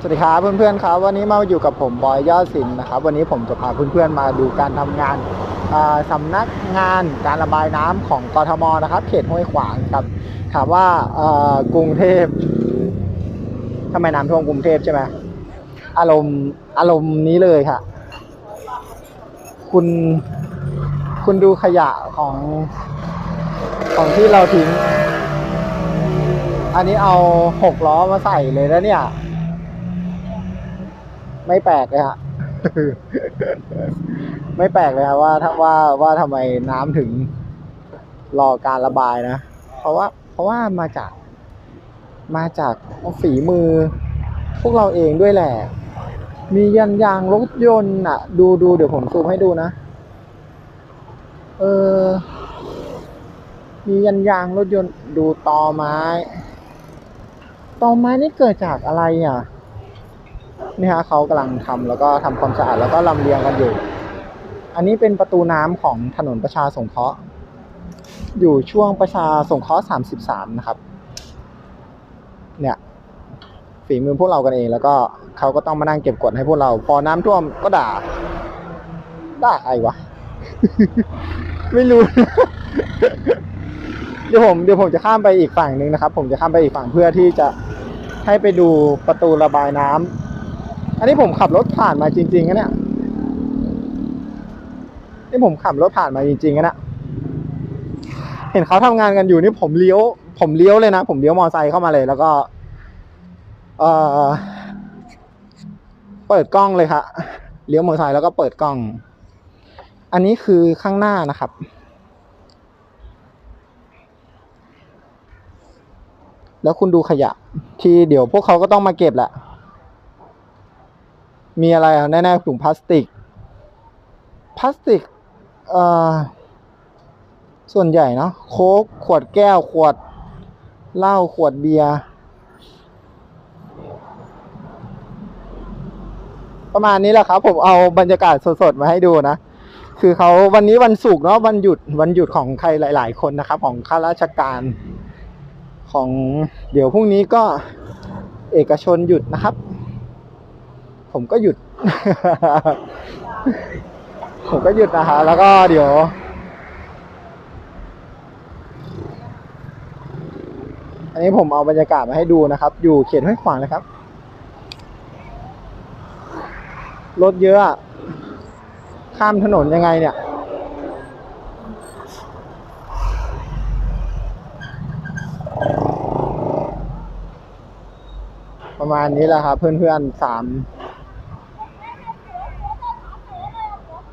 สวัสดีครับเพื่อนๆครับวันนี้มาอยู่กับผมบอยยอดศิลป์นะครับ วันนี้ผมจะพาเพื่อนๆมาดูการทำงานอ่าสำนักงานการระบายน้ำของกทมนะครับ เขตห้วยขวางครับ ถามว่ากรุงเทพทำไมน้ำท่วมกรุงเทพใช่ไหมอารมณ์อารมณ์นี้เลยค่ะ คุณคุณดูขยะของของที่เราทิ้ง อันนี้เอาหกล้อมาใส่เลยแล้วเนี่ย ไม่แปลกเลยฮะ ไม่แปลกเลยครับว่าถ้าว่าว่าทำไมน้ำถึงรอการระบายนะ เพราะว่า เพราะว่ามาจาก มาจากฝีมือ พวกเราเองด้วยแหละ มียันยางรถยนต์อะ ดูดูเดี๋ยวผมซูมให้ดูนะ เออ มียันยางรถยนต์ดูตอไม้ตอไม้นี่เกิดจากอะไรอะ นี่ฮะเขากำลังทำแล้วก็ทำความสะอาดแล้วก็ลำเลียงกันอยู่ อันนี้เป็นประตูน้ำของถนนประชาสงเคราะห์ อยู่ช่วงประชาสงเคราะห์33นะครับ เนี่ยฝีมือพวกเรากันเอง แล้วก็เขาก็ต้องมานั่งเก็บกดให้พวกเรา พอน้ำท่วมก็ด่า ด่าใครวะ ไม่รู้ เดี๋ยวผมเดี๋ยวผมจะข้ามไปอีกฝั่งหนึ่งนะครับ ผมจะข้ามไปอีกฝั่งเพื่อที่จะให้ไปดูประตูระบายน้ำ อันนี้ผมขับรถผ่านมาจริงๆนะเนี่ยนี่ผมขับรถผ่านมาจริงๆนะเนี่ยเห็นเขาทำงานกันอยู่นี่ผมเลี้ยว ผมเลี้ยวเลยนะ ผมเลี้ยวมอไซค์เข้ามาเลย แล้วก็ เออเปิดกล้องเลยค่ะเลี้ยวมอไซค์แล้วก็เปิดกล้อง อันนี้คือข้างหน้านะครับ แล้วคุณดูขยะ ที่เดี๋ยวพวกเขาก็ต้องมาเก็บแหละ มีอะไรอะแน่ๆถุงพลาสติก พลาสติกอ่อส่วนใหญ่เนาะโค้กขวดแก้วขวดเหล้าขวดเบียร์ประมาณนี้แหละครับ ผมเอาบรรยากาศสดๆมาให้ดูนะ คือเขาวันนี้วันศุกร์เนาะวันหยุดวันหยุดของใครหลาย ๆ คนนะครับ ของข้าราชการของเดี๋ยวพรุ่งนี้ก็เอกชนหยุดนะครับ ผมก็หยุด ผมก็หยุดนะคะแล้วก็เดี๋ยวอันนี้ผมเอาบรรยากาศมาให้ดูนะครับ อยู่เขตห้วยขวางนะครับ รถเยอะ ข้ามถนนยังไงเนี่ย ประมาณนี้แหละครับเพื่อนๆสาม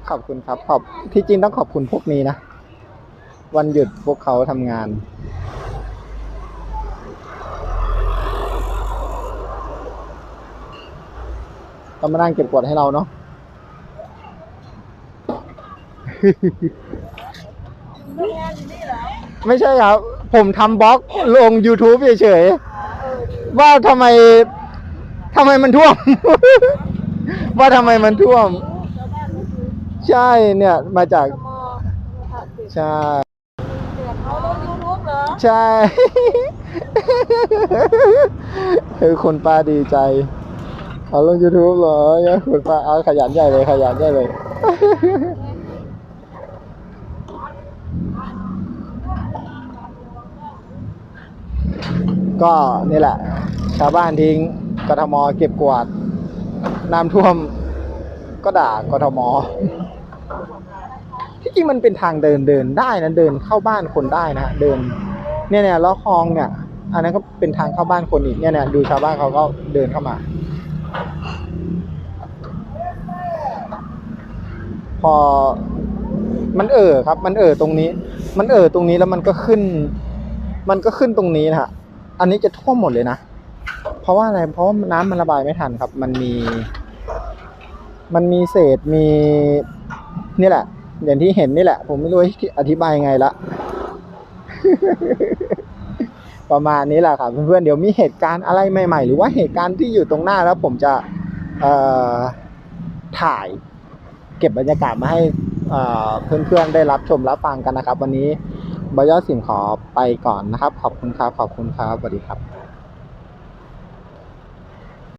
ขอบคุณครับ ขอบที่จริงต้องขอบคุณพวกนี้นะ วันหยุดพวกเขาทำงานก็มานั่งเก็บกวาดให้เราเนาะไม่ใช่ครับ ผมทำบล็อกลง YouTube เฉยๆ ว่าทำไมทำไมมันท่วม ว่าทำไมมันท่วม ใช่เนี่ยมาจากใช่เขาลงยูทูบเหรอใช่คือคุณป้าดีใจเอาลง YouTube เหรอเนี่ยคุณป้าเอาขยันใหญ่เลยขยันใหญ่เลยก็นี่แหละ ชาวบ้านทิ้งกทมเก็บกวาดน้ำท่วมก็ด่ากทม ที่จริงมันเป็นทางเดินเดินได้นะเดินเข้าบ้านคนได้นะเดิน เนี่ยเนี่ยล้อคลองเนี่ย อันนั้นก็เป็นทางเข้าบ้านคนอีกเนี่ยเนี่ยดูชาวบ้านเขาก็เดินเข้ามา พอมันเอ่อครับ มันเอ่อตรงนี้ มันเอ่อตรงนี้แล้วมันก็ขึ้น มันก็ขึ้นตรงนี้นะฮะอันนี้จะท่วมหมดเลยนะเพราะว่าอะไรเพราะว่าน้ำมันระบายไม่ทันครับ มันมี มันมีเศษมี นี่แหละ อย่างที่เห็นนี่แหละ ผมไม่รู้อธิบายยังไงละ ประมาณนี้แหละครับเพื่อนๆเดี๋ยวมีเหตุการณ์อะไรใหม่ ๆ หรือว่าเหตุการณ์ที่อยู่ตรงหน้าแล้วผมจะถ่ายเก็บบรรยากาศมาให้เอ่อเพื่อนๆได้รับชมรับฟังกันนะครับ วันนี้บอยอสินขอไปก่อนนะครับ ขอบคุณครับ ขอบคุณครับสวัสดีครับ